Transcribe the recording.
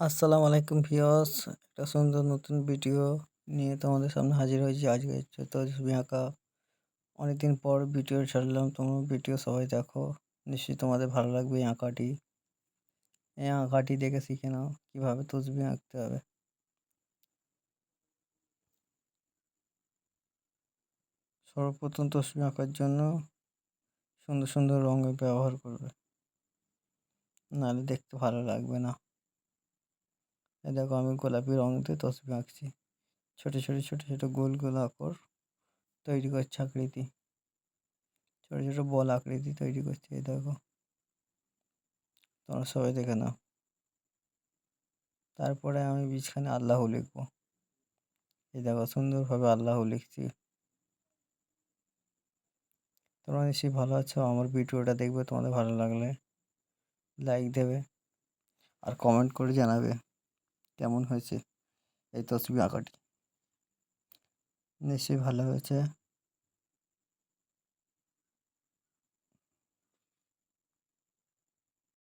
আসসালামু আলাইকুম ভিউয়ার্স। একটা সুন্দর নতুন ভিডিও নিয়ে তোমাদের সামনে হাজির হয়েছি। আজকে তসবি আঁকা। অনেকদিন পর ভিডিও ছাড়লাম। তোমরা ভিডিও সবাই দেখো। নিশ্চয়ই তোমাদের ভালো লাগবে এই আঁকাটি। এই আঁকাটি দেখে শিখে নাও কীভাবে তসবি আঁকতে হবে। সর্বপ্রথম তসবি আঁকার জন্য সুন্দর সুন্দর রঙের ব্যবহার করবে। নাহলে দেখতে ভালো লাগবে না। দেখো আমি গোলাপি রং দিয়ে তসবি আঁকছি। ছোটো ছোটো ছোটো ছোটো গোল গোল আকর তৈরি করছে আকৃতি। ছোটো ছোটো বল আকৃতি তৈরি করছে, এই দেখো। তোমরা সবাই দেখে নাও। তারপরে আমি বিছখানে আল্লাহ লিখব। এই দেখো, সুন্দরভাবে আল্লাহ লিখছি। তোমরা নিশ্চয়ই ভালো আছো, আমার ভিডিওটা দেখবে, তোমাদের ভালো লাগলে লাইক দেবে আর কমেন্ট করে জানাবে। কেমন হয়েছে? এই তসবি আঁকাটি। নিশ্চয়ই ভালো হয়েছে।